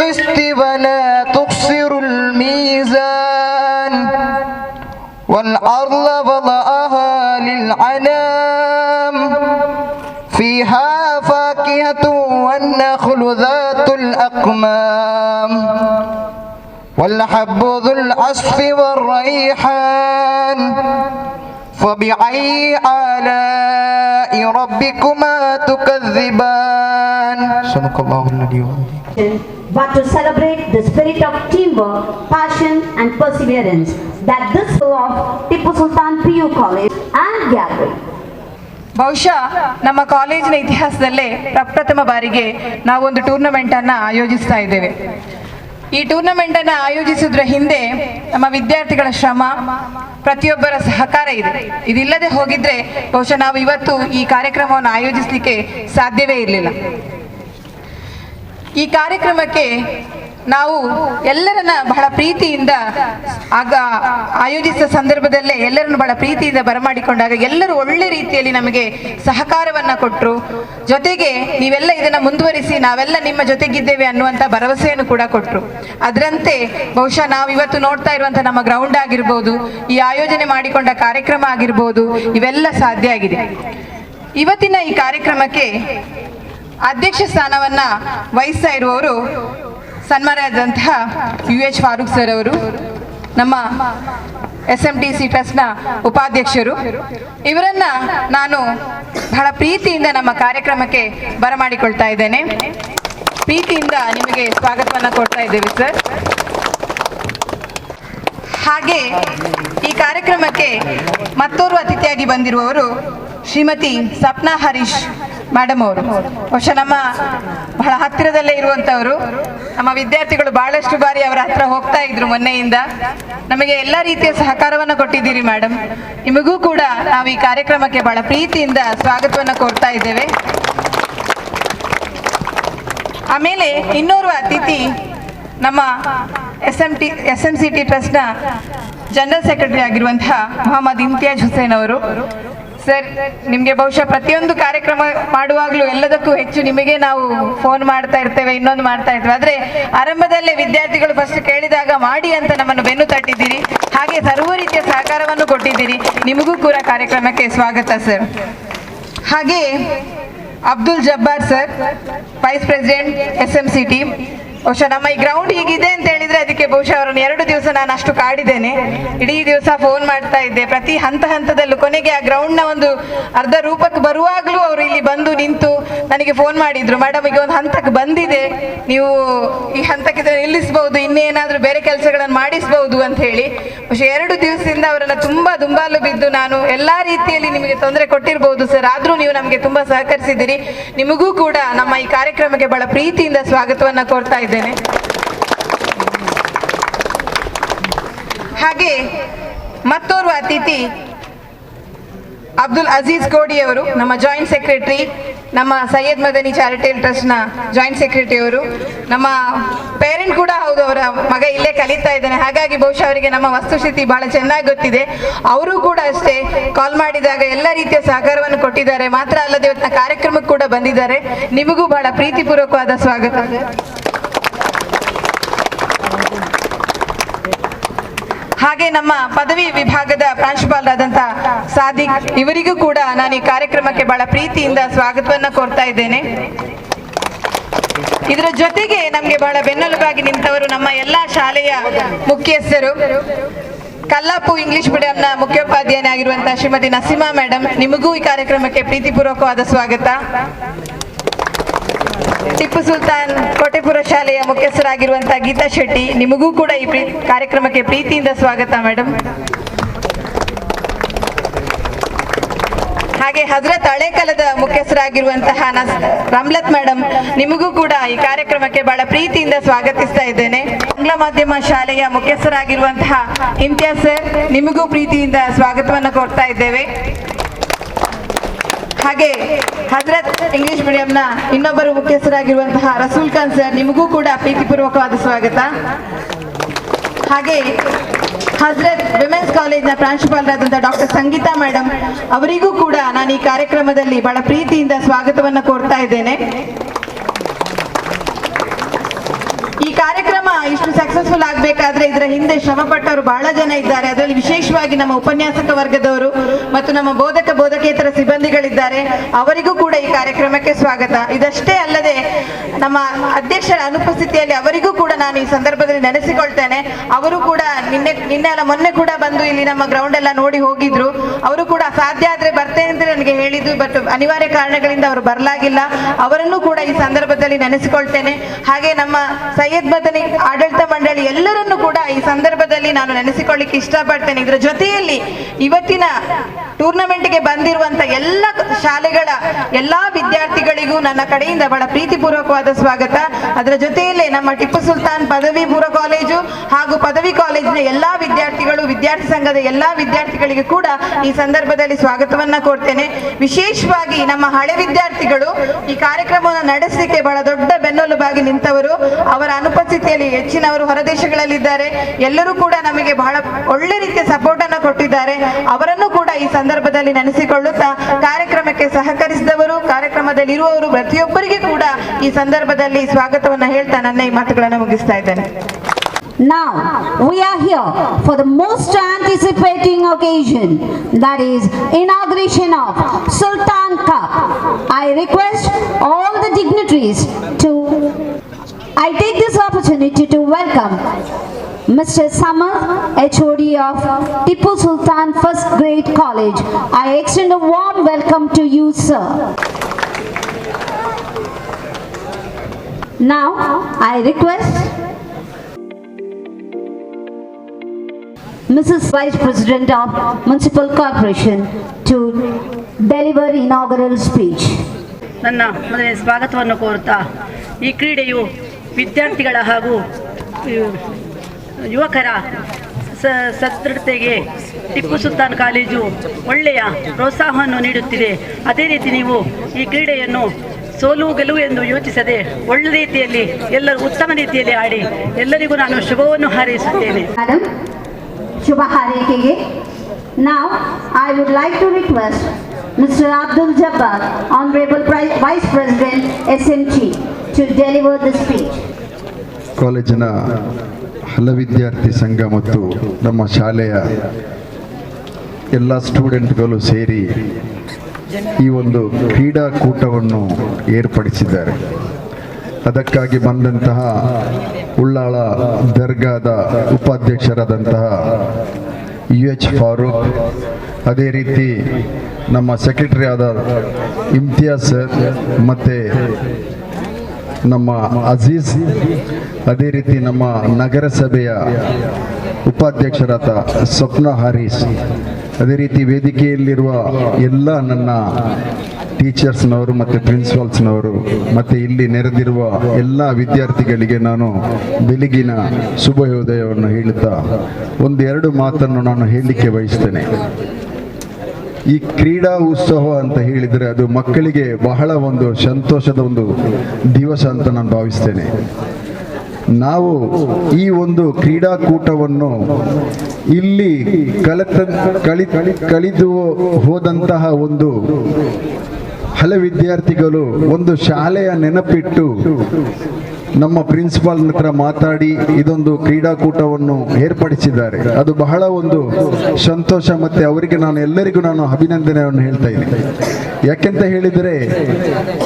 بالقسط ولا تخسروا الميزان والأرض وضعها للعنام فيها فاكهة والنخل ذات الأقمام والحب ذو العصف والريحان فبأي آلاء ربكما تكذبان؟ صدق الله العظيم. But to celebrate the spirit of teamwork, passion and perseverance that this school of Tipu Sultan PU College and gathering. ಬಹುಶಃ ನಮ್ಮ ಕಾಲೇಜಿನ ಇತಿಹಾಸದಲ್ಲೇ ಪ್ರಪ್ರಥಮ ಬಾರಿಗೆ ನಾವೊಂದು ಟೂರ್ನಮೆಂಟ್ ಅನ್ನ ಆಯೋಜಿಸ್ತಾ ಇದ್ದೇವೆ. ಈ ಟೂರ್ನಮೆಂಟ್ ಅನ್ನ ಆಯೋಜಿಸಿದ್ರ ಹಿಂದೆ ನಮ್ಮ ವಿದ್ಯಾರ್ಥಿಗಳ ಶ್ರಮ ಪ್ರತಿಯೊಬ್ಬರ ಸಹಕಾರ ಇದೆ. ಇದಿಲ್ಲದೆ ಹೋಗಿದ್ರೆ ಬಹುಶಃ ನಾವು ಇವತ್ತು ಈ ಕಾರ್ಯಕ್ರಮವನ್ನು ಆಯೋಜಿಸಲಿಕ್ಕೆ ಸಾಧ್ಯವೇ ಇರಲಿಲ್ಲ. ಈ ಕಾರ್ಯಕ್ರಮಕ್ಕೆ ನಾವು ಎಲ್ಲರನ್ನ ಬಹಳ ಪ್ರೀತಿಯಿಂದ ಆಗ ಆಯೋಜಿಸಿದ ಸಂದರ್ಭದಲ್ಲೇ ಎಲ್ಲರನ್ನು ಬಹಳ ಪ್ರೀತಿಯಿಂದ ಬರಮಾಡಿಕೊಂಡಾಗ ಎಲ್ಲರೂ ಒಳ್ಳೆ ರೀತಿಯಲ್ಲಿ ನಮಗೆ ಸಹಕಾರವನ್ನ ಕೊಟ್ಟರು ಜೊತೆಗೆ ನೀವೆಲ್ಲ ಇದನ್ನ ಮುಂದುವರಿಸಿ ನಾವೆಲ್ಲ ನಿಮ್ಮ ಜೊತೆಗಿದ್ದೇವೆ ಅನ್ನುವಂಥ ಭರವಸೆಯನ್ನು ಕೂಡ ಕೊಟ್ಟರು ಅದರಂತೆ ಬಹುಶಃ ನಾವು ಇವತ್ತು ನೋಡ್ತಾ ಇರುವಂಥ ನಮ್ಮ ಗ್ರೌಂಡ್ ಆಗಿರ್ಬೋದು, ಈ ಆಯೋಜನೆ ಮಾಡಿಕೊಂಡ ಕಾರ್ಯಕ್ರಮ ಆಗಿರ್ಬೋದು, ಇವೆಲ್ಲ ಸಾಧ್ಯ ಆಗಿದೆ. ಇವತ್ತಿನ ಈ ಕಾರ್ಯಕ್ರಮಕ್ಕೆ ಅಧ್ಯಕ್ಷ ಸ್ಥಾನವನ್ನ ವಹಿಸ್ತಾ ಇರುವವರು ಸನ್ಮಾನಾದಂತಹ ಯು ಎಚ್ ಫಾರೂಕ್ ಸರ್ ಅವರು, ನಮ್ಮ ಎಸ್ ಎಂ ಟಿ ಸಿ ಟ್ರಸ್ಟ್ನ ಉಪಾಧ್ಯಕ್ಷರು. ಇವರನ್ನ ನಾನು ಬಹಳ ಪ್ರೀತಿಯಿಂದ ನಮ್ಮ ಕಾರ್ಯಕ್ರಮಕ್ಕೆ ಬರಮಾಡಿಕೊಳ್ತಾ ಇದ್ದೇನೆ. ಪ್ರೀತಿಯಿಂದ ನಿಮಗೆ ಸ್ವಾಗತವನ್ನ ಕೊಡ್ತಾ ಇದ್ದೇವೆ ಸರ್. ಹಾಗೆ ಈ ಕಾರ್ಯಕ್ರಮಕ್ಕೆ ಮತ್ತೋರ್ವ ಅತಿಥಿಯಾಗಿ ಬಂದಿರುವವರು ಶ್ರೀಮತಿ ಸಪ್ನಾ ಹರೀಶ್ ಮೇಡಮ್ ಅವರು. ಬಹುಶಃ ನಮ್ಮ ಬಹಳ ಹತ್ತಿರದಲ್ಲೇ ಇರುವಂತವರು. ನಮ್ಮ ವಿದ್ಯಾರ್ಥಿಗಳು ಬಹಳಷ್ಟು ಬಾರಿ ಅವರ ಹತ್ರ ಹೋಗ್ತಾ ಇದ್ರು ಮೊನ್ನೆಯಿಂದ. ನಮಗೆ ಎಲ್ಲ ರೀತಿಯ ಸಹಕಾರವನ್ನು ಕೊಟ್ಟಿದ್ದೀರಿ ಮೇಡಮ್ ನಿಮಗೂ ಕೂಡ ನಾವು ಈ ಕಾರ್ಯಕ್ರಮಕ್ಕೆ ಬಹಳ ಪ್ರೀತಿಯಿಂದ ಸ್ವಾಗತವನ್ನು ಕೋರ್ತಾ ಇದ್ದೇವೆ. ಆಮೇಲೆ ಇನ್ನೋರ್ವ ಅತಿಥಿ ನಮ್ಮ S M T S M C T ಟ್ರಸ್ಟ್ನ ಜನರಲ್ ಸೆಕ್ರೆಟರಿ ಆಗಿರುವಂತಹ ಮೊಹಮ್ಮದ್ ಇಮ್ತಿಯಾಜ್ ಹುಸೇನ್ ಅವರು. ಸರ್, ನಿಮಗೆ ಬಹುಶಃ ಪ್ರತಿಯೊಂದು ಕಾರ್ಯಕ್ರಮ ಮಾಡುವಾಗಲೂ ಎಲ್ಲದಕ್ಕೂ ಹೆಚ್ಚು ನಿಮಗೆ ನಾವು ಫೋನ್ ಮಾಡ್ತಾ ಇರ್ತೇವೆ, ಇನ್ನೊಂದು ಮಾಡ್ತಾ ಇರ್ತೇವೆ. ಆದರೆ ಆರಂಭದಲ್ಲೇ ವಿದ್ಯಾರ್ಥಿಗಳು ಫಸ್ಟ್ ಕೇಳಿದಾಗ ಮಾಡಿ ಅಂತ ನಮ್ಮನ್ನು ಬೆನ್ನು ತಟ್ಟಿದ್ದೀರಿ. ಹಾಗೆ ಸರ್ವ ರೀತಿಯ ಸಹಕಾರವನ್ನು ಕೊಟ್ಟಿದ್ದೀರಿ. ನಿಮಗೂ ಕೂಡ ಕಾರ್ಯಕ್ರಮಕ್ಕೆ ಸ್ವಾಗತ ಸರ್. ಹಾಗೆ Abdul Jabbar sir vice president S M C T ಬಹುಶಃ ನಮ್ಮ ಈ ಗ್ರೌಂಡ್ ಹೀಗಿದೆ ಅಂತ ಹೇಳಿದ್ರೆ ಅದಕ್ಕೆ ಬಹುಶಃ ಅವರನ್ನು ಎರಡು ದಿವಸ ನಾನು ಅಷ್ಟು ಕಾಡಿದ್ದೇನೆ. ಇಡೀ ದಿವಸ ಫೋನ್ ಮಾಡ್ತಾ ಇದ್ದೆ. ಪ್ರತಿ ಹಂತ ಹಂತದಲ್ಲೂ ಕೊನೆಗೆ ಆ ಗ್ರೌಂಡ್ನ ಒಂದು ಅರ್ಧ ರೂಪಕ್ಕೆ ಬರುವಾಗಲೂ ಅವರು ಇಲ್ಲಿ ಬಂದು ನಿಂತು ನನಗೆ ಫೋನ್ ಮಾಡಿದ್ರು. ಮೇಡಮ್ ಈಗ ಒಂದು ಹಂತಕ್ಕೆ ಬಂದಿದೆ. ನೀವು ಈ ಹಂತಕ್ಕೆ ನಿಲ್ಲಿಸಬಹುದು. ಇನ್ನೇನಾದರೂ ಬೇರೆ ಕೆಲಸಗಳನ್ನು ಮಾಡಿಸಬಹುದು ಅಂತ ಹೇಳಿ. ಬಹುಶಃ ಎರಡು ದಿವಸದಿಂದ ಅವರನ್ನು ತುಂಬಾ ದುಂಬಾಲು ಬಿದ್ದು ನಾನು ಎಲ್ಲಾ ರೀತಿಯಲ್ಲಿ ನಿಮಗೆ ತೊಂದರೆ ಕೊಟ್ಟಿರಬಹುದು ಸರ್. ಆದರೂ ನೀವು ನಮಗೆ ತುಂಬಾ ಸಹಕರಿಸಿದ್ದೀರಿ. ನಿಮಗೂ ಕೂಡ ನಮ್ಮ ಈ ಕಾರ್ಯಕ್ರಮಕ್ಕೆ ಬಹಳ ಪ್ರೀತಿಯಿಂದ ಸ್ವಾಗತವನ್ನ ಕೋರ್ತಾ ಇದ್ದೇನೆ. ಹಾಗೆ ಮತ್ತೋರ್ವ ಅತಿಥಿ ಅಬ್ದುಲ್ ಅಜೀಜ್ ಕೋಡಿ ಅವರು, ನಮ್ಮ ಜಾಯಿಂಟ್ ಸೆಕ್ರೆಟರಿ ನಮ್ಮ ಸೈಯದ್ ಮದನಿ ಚಾರಿಟೇಬಲ್ ಟ್ರಸ್ಟ್ನ ಜಾಯಿಂಟ್ ಸೆಕ್ರೆಟರಿ ಅವರು, ನಮ್ಮ ಪೇರೆಂಟ್ ಕೂಡ ಹೌದು, ಅವರ ಮಗ ಇಲ್ಲೇ ಕಲಿತಾ ಇದ್ದಾನೆ. ಹಾಗಾಗಿ ಬಹುಶಃ ಅವರಿಗೆ ನಮ್ಮ ವಸ್ತುಸ್ಥಿತಿ ಬಹಳ ಚೆನ್ನಾಗಿ ಗೊತ್ತಿದೆ. ಅವರು ಕೂಡ ಅಷ್ಟೇ ಕಾಲ್ ಮಾಡಿದಾಗ ಎಲ್ಲ ರೀತಿಯ ಸಹಕಾರವನ್ನು ಕೊಟ್ಟಿದ್ದಾರೆ. ಮಾತ್ರ ಅಲ್ಲದೆ ಇವತ್ತಿನ ಕಾರ್ಯಕ್ರಮಕ್ಕೆ ಕೂಡ ಬಂದಿದ್ದಾರೆ. ನಿಮಗೂ ಬಹಳ ಪ್ರೀತಿಪೂರ್ವಕವಾದ ಸ್ವಾಗತ. ಹಾಗೆ ನಮ್ಮ ಪದವಿ ವಿಭಾಗದ ಪ್ರಾಂಶುಪಾಲರಾದಂತ ಸಾದಿಕ್ ಇವರಿಗೂ ಕೂಡ ನಾನು ಈ ಕಾರ್ಯಕ್ರಮಕ್ಕೆ ಬಹಳ ಪ್ರೀತಿಯಿಂದ ಸ್ವಾಗತವನ್ನ ಕೋರ್ತಾ ಇದ್ದೇನೆ. ಇದರ ಜೊತೆಗೆ ನಮಗೆ ಬಹಳ ಬೆನ್ನೆಲುಬಾಗಿ ನಿಂತವರು ನಮ್ಮ ಎಲ್ಲಾ ಶಾಲೆಯ ಮುಖ್ಯಸ್ಥರು. ಕಲ್ಲಾಪು ಇಂಗ್ಲಿಷ್ ಮೀಡಿಯಂನ ಮುಖ್ಯೋಪಾಧ್ಯಾಯನಾಗಿರುವಂತಹ ಶ್ರೀಮತಿ ನಸೀಮಾ ಮೇಡಮ್ ನಿಮಗೂ ಈ ಕಾರ್ಯಕ್ರಮಕ್ಕೆ ಪ್ರೀತಿಪೂರ್ವಕವಾದ ಸ್ವಾಗತ. ಟಿಪ್ಪು ಸುಲ್ತಾನ್ ಕೋಟೆಪುರ ಶಾಲೆಯ ಮುಖ್ಯಸ್ಥರಾಗಿರುವಂತಹ ಗೀತಾ ಶೆಟ್ಟಿ, ನಿಮಗೂ ಕೂಡ ಈ ಕಾರ್ಯಕ್ರಮಕ್ಕೆ ಪ್ರೀತಿಯಿಂದ ಸ್ವಾಗತ ಮೇಡಮ್ ಹಾಗೆ ಹಜರತ್ ಹಳೇಕಲದ ಮುಖ್ಯಸ್ಥರಾಗಿರುವಂತಹ ರಮ್ಲತ್ ಮೇಡಮ್ ನಿಮಗೂ ಕೂಡ ಈ ಕಾರ್ಯಕ್ರಮಕ್ಕೆ ಬಹಳ ಪ್ರೀತಿಯಿಂದ ಸ್ವಾಗತಿಸ್ತಾ ಇದ್ದೇನೆ. ಆಂಗ್ಲ ಮಾಧ್ಯಮ ಶಾಲೆಯ ಮುಖ್ಯಸ್ಥರಾಗಿರುವಂತಹ ಇಮ್ತಿಯಾಸ್ ಸರ್ ನಿಮಗೂ ಪ್ರೀತಿಯಿಂದ ಸ್ವಾಗತವನ್ನು ಕೊಡ್ತಾ ಇದ್ದೇವೆ. ಹಾಗೆ ಹಜರತ್ ಇಂಗ್ಲಿಷ್ ಮೀಡಿಯಂನ ಇನ್ನೊಬ್ಬರು ಮುಖ್ಯಸ್ಥರಾಗಿರುವಂತಹ ರಸೂಲ್ ಖಾನ್ ಸರ್ ನಿಮಗೂ ಕೂಡ ಪ್ರೀತಿಪೂರ್ವಕವಾದ ಸ್ವಾಗತ. ಹಾಗೆ ಹಜರತ್ ವಿಮೆನ್ಸ್ ಕಾಲೇಜ್ನ ಪ್ರಾಂಶುಪಾಲರಾದಂತಹ ಡಾಕ್ಟರ್ ಸಂಗೀತಾ ಮೇಡಮ್ ಅವರಿಗೂ ಕೂಡ ನಾನು ಈ ಕಾರ್ಯಕ್ರಮದಲ್ಲಿ ಬಹಳ ಪ್ರೀತಿಯಿಂದ ಸ್ವಾಗತವನ್ನು ಕೋರ್ತಾ ಇದ್ದೇನೆ. ಈ ಕಾರ್ಯಕ್ರಮ ಇಷ್ಟು ಸಕ್ಸಸ್ಫುಲ್ ಆಗಬೇಕಾದ್ರೆ ಇದರ ಹಿಂದೆ ಶ್ರಮಪಟ್ಟವರು ಬಹಳ ಜನ ಇದ್ದಾರೆ. ಅದರಲ್ಲಿ ವಿಶೇಷವಾಗಿ ನಮ್ಮ ಉಪನ್ಯಾಸಕ ವರ್ಗದವರು ಮತ್ತು ನಮ್ಮ ಬೋಧಕ, ಬೋಧಕೇತರ ಸಿಬ್ಬಂದಿಗಳಿದ್ದಾರೆ. ಅವರಿಗೂ ಕೂಡ ಈ ಕಾರ್ಯಕ್ರಮಕ್ಕೆ ಸ್ವಾಗತ. ಇದಷ್ಟೇ ಅಲ್ಲದೆ ನಮ್ಮ ಅಧ್ಯಕ್ಷರ ಅನುಪಸ್ಥಿತಿಯಲ್ಲಿ ಅವರಿಗೂ ಕೂಡ ನಾನು ಈ ಸಂದರ್ಭದಲ್ಲಿ ನೆನೆಸಿಕೊಳ್ತೇನೆ. ಅವರು ಕೂಡ ನಿನ್ನೆ ನಿನ್ನೆ ಅಲ್ಲ, ಮೊನ್ನೆ ಕೂಡ ಬಂದು ಇಲ್ಲಿ ನಮ್ಮ ಗ್ರೌಂಡ್ ಎಲ್ಲ ನೋಡಿ ಹೋಗಿದ್ರು. ಅವರು ಕೂಡ ಸಾಧ್ಯ ಆದ್ರೆ ಬರ್ತೇನೆ ಅಂತ ನನಗೆ ಹೇಳಿದ್ರು ಬಟ್ ಅನಿವಾರ್ಯ ಕಾರಣಗಳಿಂದ ಅವರು ಬರಲಾಗಿಲ್ಲ. ಅವರನ್ನು ಕೂಡ ಈ ಸಂದರ್ಭದಲ್ಲಿ ನೆನೆಸಿಕೊಳ್ತೇನೆ. ಹಾಗೆ ನಮ್ಮ ಸೈಯದ್ ಮದನಿ ಆಡಳಿತ ಮಂಡಳಿ ಎಲ್ಲರನ್ನು ಕೂಡ ಈ ಸಂದರ್ಭದಲ್ಲಿ ನಾನು ನೆನೆಸಿಕೊಳ್ಳಿಕ್ಕೆ ಇಷ್ಟಪಡ್ತೇನೆ. ಇದರ ಜೊತೆಯಲ್ಲಿ ಇವತ್ತಿನ ಟೂರ್ನಮೆಂಟ್ಗೆ ಬಂದಿರುವಂತ ಎಲ್ಲ ಶಾಲೆಗಳ ಎಲ್ಲಾ ವಿದ್ಯಾರ್ಥಿಗಳಿಗೂ ನನ್ನ ಕಡೆಯಿಂದ ಬಹಳ ಪ್ರೀತಿಪೂರ್ವಕವಾದ ಸ್ವಾಗತ. ಅದರ ಜೊತೆಯಲ್ಲೇ ನಮ್ಮ ಟಿಪ್ಪು ಸುಲ್ತಾನ್ ಪದವಿ ಪೂರ್ವ ಕಾಲೇಜು ಹಾಗೂ ಪದವಿ ಕಾಲೇಜಿನ ಎಲ್ಲಾ ವಿದ್ಯಾರ್ಥಿಗಳು, ವಿದ್ಯಾರ್ಥಿ ಸಂಘದ ಎಲ್ಲಾ ವಿದ್ಯಾರ್ಥಿಗಳಿಗೆ ಕೂಡ ಈ ಸಂದರ್ಭದಲ್ಲಿ ಸ್ವಾಗತವನ್ನ ಕೊಡ್ತೇನೆ ವಿಶೇಷವಾಗಿ ನಮ್ಮ ಹಳೆ ವಿದ್ಯಾರ್ಥಿಗಳು ಈ ಕಾರ್ಯಕ್ರಮವನ್ನು ನಡೆಸಲಿಕ್ಕೆ ಬಹಳ ದೊಡ್ಡ ಬೆನ್ನೆಲುಬಾಗಿ ನಿಂತವರು. ಅವರ ಅನುಪಸ್ಥಿತಿಯಲ್ಲಿ ಹೆಚ್ಚಿನವರು ಹೊರದೇಶಗಳಲ್ಲಿದ್ದಾರೆ. ಎಲ್ಲರೂ ಕೂಡ ನಮಗೆ ಬಹಳ ಒಳ್ಳೆ ರೀತಿಯ ಸಪೋರ್ಟ್ ಅನ್ನು ಕೊಟ್ಟಿದ್ದಾರೆ. ಅವರನ್ನು ಕೂಡ ಈ ಸಂದರ್ಭದಲ್ಲಿ ನೆನೆಸಿಕೊಳ್ಳುತ್ತಾ ಕಾರ್ಯಕ್ರಮಕ್ಕೆ ಸಹಕರಿಸಿದವರು ಕಾರ್ಯಕ್ರಮದಲ್ಲಿ ಇರುವವರು ಪ್ರತಿಯೊಬ್ಬರಿಗೆ ಕೂಡ ಈ ಸಂದರ್ಭದಲ್ಲಿ ಸ್ವಾಗತವನ್ನು ಹೇಳ್ತಾ ನನ್ನ ಈ ಮಾತುಗಳನ್ನು ಮುಗಿಸ್ತಾ ಇದ್ದೇನೆ. Now, we are here for the most anticipating occasion, that is inauguration of Sultan Cup. I request all the dignitaries to, I take this opportunity to welcome Mr. Samar, HOD of Tipu Sultan First Grade College. I extend a warm welcome to you, sir. Now, I request Mrs. Vice President of Municipal Corporation to deliver inaugural speech. ನನ್ನ ಮೊದಲನೇ ಸ್ವಾಗತವನ್ನು ಕೋರುತ್ತಾ ಈ ಕ್ರೀಡೆಯು ವಿದ್ಯಾರ್ಥಿಗಳ ಹಾಗೂ ಯುವಕರ ಸ ಸದೃಢತೆಗೆ Tipu Sultan college ಒಳ್ಳೆಯ ಪ್ರೋತ್ಸಾಹವನ್ನು ನೀಡುತ್ತಿದೆ ಅದೇ ರೀತಿ ನೀವು ಈ ಕ್ರೀಡೆಯನ್ನು ಸೋಲು ಗೆಲುವು ಎಂದು ಯೋಚಿಸದೆ ಒಳ್ಳೆ ರೀತಿಯಲ್ಲಿ ಎಲ್ಲರೂ ಉತ್ತಮ ರೀತಿಯಲ್ಲಿ ಆಡಿ ಎಲ್ಲರಿಗೂ ನಾನು ಶುಭವನ್ನು ಹಾರೈಸುತ್ತೇನೆ ಶುಭ ಹಾರೈಕೆಗೆ Harekege. I would like to request mister Abdul Jabbar honourable vice president S N SMT, to deliver the. ಕಾಲೇಜಿನ ಹಲ ವಿದ್ಯಾರ್ಥಿ ಸಂಘ ಮತ್ತು ನಮ್ಮ ಶಾಲೆಯ ಎಲ್ಲ ಸ್ಟೂಡೆಂಟ್ಗಳು ಸೇರಿ ಈ ಒಂದು ಕ್ರೀಡಾಕೂಟವನ್ನು ಏರ್ಪಡಿಸಿದ್ದಾರೆ ಅದಕ್ಕಾಗಿ ಬಂದಂತಹ ಉಳ್ಳಾಳ ದರ್ಗಾದ ಉಪಾಧ್ಯಕ್ಷರಾದಂತಹ ಯು ಎಚ್ ಫಾರೂಕ್, ಅದೇ ರೀತಿ ನಮ್ಮ ಸೆಕ್ರೆಟರಿ ಆದ ಇಮ್ತಿಯಾಸ್ ಸರ್ ಮತ್ತು ನಮ್ಮ ಅಜೀಜ್, ಅದೇ ರೀತಿ ನಮ್ಮ ನಗರಸಭೆಯ ಉಪಾಧ್ಯಕ್ಷರಾದ ಸ್ವಪ್ನ ಹಾರೀಸ್ ಅದೇ ರೀತಿ ವೇದಿಕೆಯಲ್ಲಿರುವ ಎಲ್ಲ ನನ್ನ ಟೀಚರ್ಸ್ನವರು ಮತ್ತು ಪ್ರಿನ್ಸಿಪಾಲ್ಸ್ನವರು, ಮತ್ತು ಇಲ್ಲಿ ನೆರೆದಿರುವ ಎಲ್ಲ ವಿದ್ಯಾರ್ಥಿಗಳಿಗೆ ನಾನು ಬೆಳಗಿನ ಶುಭೋದಯವನ್ನು ಹೇಳುತ್ತಾ ಒಂದೆರಡು ಮಾತನ್ನು ನಾನು ಹೇಳಲಿಕ್ಕೆ ಬಯಸ್ತೇನೆ. ಈ ಕ್ರೀಡಾ ಉತ್ಸವ ಅಂತ ಹೇಳಿದರೆ ಅದು ಮಕ್ಕಳಿಗೆ ಬಹಳ ಒಂದು ಸಂತೋಷದ ಒಂದು ದಿವಸ ಅಂತ ನಾನು ಭಾವಿಸ್ತೇನೆ. ನಾವು ಈ ಒಂದು ಕ್ರೀಡಾಕೂಟವನ್ನು ಇಲ್ಲಿ ಕಲಿತ, ಕಳಿ, ಕಳಿದು ಹೋದಂತಹ ಒಂದು ಹಲ ವಿದ್ಯಾರ್ಥಿಗಳು ಒಂದು ಶಾಲೆಯ ನೆನಪಿಟ್ಟು ನಮ್ಮ ಪ್ರಿನ್ಸಿಪಾಲ್ ಹತ್ರ ಮಾತಾಡಿ ಇದೊಂದು ಕ್ರೀಡಾಕೂಟವನ್ನು ಏರ್ಪಡಿಸಿದ್ದಾರೆ. ಅದು ಬಹಳ ಒಂದು ಸಂತೋಷ ಮತ್ತೆ ಅವರಿಗೆ ನಾನು ಎಲ್ಲರಿಗೂ ನಾನು ಅಭಿನಂದನೆಯನ್ನು ಹೇಳ್ತಾ ಇದ್ದೀನಿ. ಯಾಕೆಂತ ಹೇಳಿದರೆ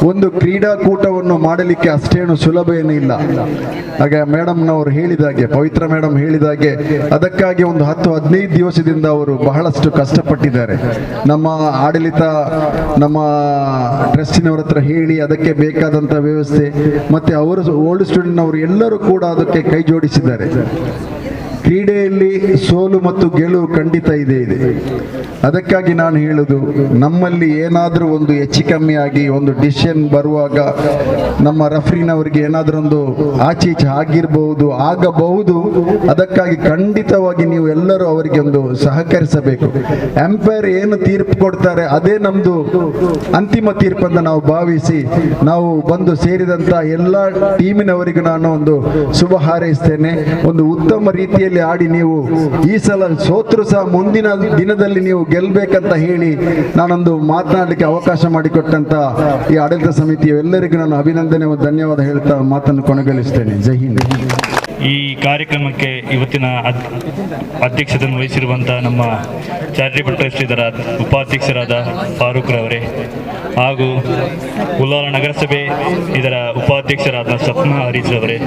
ಒಂದು ಕ್ರೀಡಾಕೂಟವನ್ನು ಮಾಡಲಿಕ್ಕೆ ಅಷ್ಟೇನು ಸುಲಭ ಏನೂ ಇಲ್ಲ. ಹಾಗೆ ಮೇಡಮ್ನವರು ಹೇಳಿದಾಗೆ ಪವಿತ್ರ ಮೇಡಮ್ ಹೇಳಿದಾಗೆ ಅದಕ್ಕಾಗಿ ಒಂದು ಹತ್ತು ಹದಿನೈದು ದಿವಸದಿಂದ ಅವರು ಬಹಳಷ್ಟು ಕಷ್ಟಪಟ್ಟಿದ್ದಾರೆ. ನಮ್ಮ ಆಡಳಿತ, ನಮ್ಮ ಟ್ರಸ್ಟಿನವ್ರ ಹತ್ರ ಹೇಳಿ ಅದಕ್ಕೆ ಬೇಕಾದಂಥ ವ್ಯವಸ್ಥೆ, ಮತ್ತೆ ಅವರು ಓಲ್ಡ್ ಸ್ಟೂಡೆಂಟ್ನವರು ಎಲ್ಲರೂ ಕೂಡ ಅದಕ್ಕೆ ಕೈ ಜೋಡಿಸಿದ್ದಾರೆ. ಕ್ರೀಡೆಯಲ್ಲಿ ಸೋಲು ಮತ್ತು ಗೆಲುವು ಖಂಡಿತ ಇದೆ ಇದೆ. ಅದಕ್ಕಾಗಿ ನಾನು ಹೇಳುದು, ನಮ್ಮಲ್ಲಿ ಏನಾದರೂ ಒಂದು ಹೆಚ್ಚು ಕಮ್ಮಿ ಆಗಿ ಒಂದು ಡಿಸಿಷನ್ ಬರುವಾಗ ನಮ್ಮ ರಫ್ರಿನವರಿಗೆ ಏನಾದರೂ ಒಂದು ಆಚೆ ಈಚೆ ಆಗಿರಬಹುದು ಆಗಬಹುದು, ಅದಕ್ಕಾಗಿ ಖಂಡಿತವಾಗಿ ನೀವು ಎಲ್ಲರೂ ಅವರಿಗೆ ಒಂದು ಸಹಕರಿಸಬೇಕು. ಎಂಪೈರ್ ಏನು ತೀರ್ಪು ಕೊಡ್ತಾರೆ, ಅದೇ ನಮ್ಮದು ಅಂತಿಮ ತೀರ್ಪನ್ನು ನಾವು ಭಾವಿಸಿ, ನಾವು ಬಂದು ಸೇರಿದಂತ ಎಲ್ಲ ಟೀಮಿನವರಿಗೂ ನಾನು ಒಂದು ಶುಭ ಹಾರೈಸ್ತೇನೆ. ಒಂದು ಉತ್ತಮ ರೀತಿಯಲ್ಲಿ ಆಡಿ ನೀವು ಈ ಸಲ ಸೋತ್ರು ಸಹ ಮುಂದಿನ ದಿನದಲ್ಲಿ ನೀವು ಗೆಲ್ಬೇಕಂತ ಹೇಳಿ ನಾನೊಂದು ಮಾತನಾಡಲಿಕ್ಕೆ ಅವಕಾಶ ಮಾಡಿಕೊಟ್ಟಂತ ಈ ಆಡಳಿತ ಸಮಿತಿಯ ಎಲ್ಲರಿಗೂ ನಾನು ಅಭಿನಂದನೆ ಧನ್ಯವಾದ ಹೇಳ್ತಾ ಮಾತನ್ನು ಕೊನೆಗೊಳಿಸ್ತೇನೆ. ಜೈ ಹಿಂದ್. ಈ ಕಾರ್ಯಕ್ರಮಕ್ಕೆ ಇವತ್ತಿನ ಅಧ್ಯಕ್ಷತೆಯನ್ನು ವಹಿಸಿರುವಂಥ ನಮ್ಮ ಚಾರಿಟೇಬಲ್ ಟ್ರಸ್ಟ್ ಇದರ ಉಪಾಧ್ಯಕ್ಷರಾದ ಫಾರೂಕ್ ರವರೇ ಹಾಗೂ ಉಲ್ಲಾಲ ನಗರಸಭೆ ಇದರ ಉಪಾಧ್ಯಕ್ಷರಾದ ಸಪ್ನಾ ಹರೀಶ್ ಅವರೇ